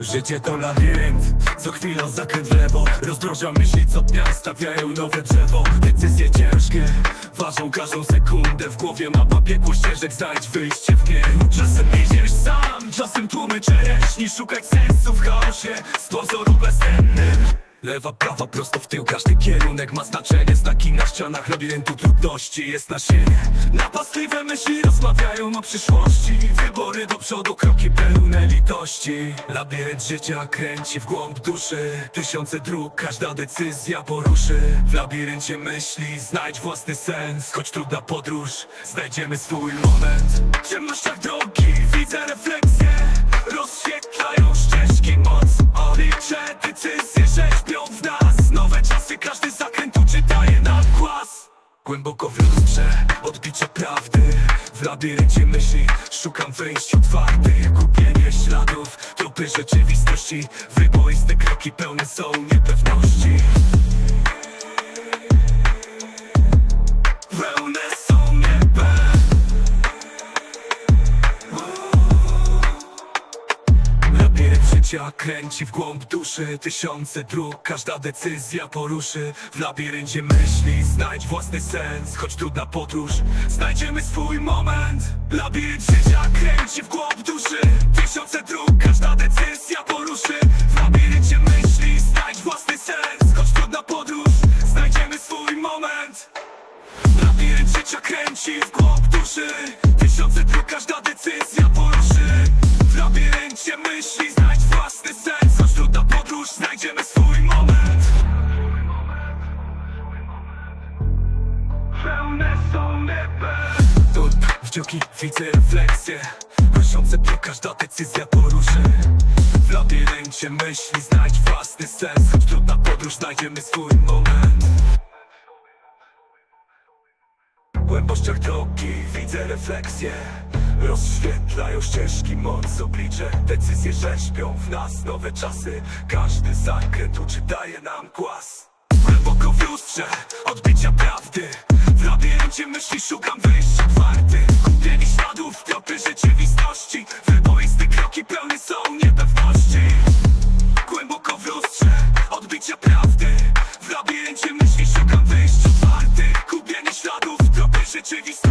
Życie to labirynt, co chwilą zakręt w lewo. Rozdroża myśli co dnia, stawiają nowe drzewo. Decyzje ciężkie, ważą każdą sekundę. W głowie mapa piekło ścieżek, znajdź wyjście w nie Czasem idziesz sam, czasem tłumy czereśni Szukać sensu w chaosie, z pozoru bezsennym Lewa, prawa, prosto w tył, każdy kierunek ma znaczenie. Znaki na ścianach labiryntu trudności jest nasienie. Napastliwe myśli rozmawiają o przyszłości. Wybory do przodu, kroki pełne litości. Labirynt życia kręci w głąb duszy. Tysiące dróg, każda decyzja poruszy. W labiryncie myśli znajdź własny sens. Choć trudna podróż, znajdziemy swój moment. W ciemnościach drogi widzę refleksję Głęboko w lustrze, odbicie prawdy. W labiryncie myśli szukam wyjść otwartych. Gubienie śladów, tropy rzeczywistości. Wyboiste kroki pełne są niepewności życia kręci w głąb duszy Tysiące dróg, każda decyzja poruszy. W labiryncie myśli znajdź własny sens Choć trudna podróż, znajdziemy swój moment. Labirynt życia kręci w głąb duszy Tysiące dróg, każda decyzja poruszy. W labiryncie myśli znajdź własny sens Choć trudna podróż, znajdziemy swój moment. Labirynt życia kręci w głąb duszy Tu wdzięki widzę refleksję. Proszące dróg, każda decyzja poruszy. W labiryncie myśli znajdź własny sens. Choć trudna podróż, znajdziemy swój moment. W głębościach drogi widzę refleksję. Rozświetlają ścieżki moc oblicze. Decyzje rzeźbią w nas nowe czasy. Każdy zakręt uczy daje nam głos Głęboko w lustrze odbicia prawdy kłopocie myśli szukam wyjścia Twardy, gubieni śladów, tropy rzeczywistości. Wyboiste kroki pełne są niepewności. Głęboko w lustrze, odbicia prawdy. W labiryncie myśli szukam wyjścia Twardy, gubieni śladów, tropy rzeczywistości.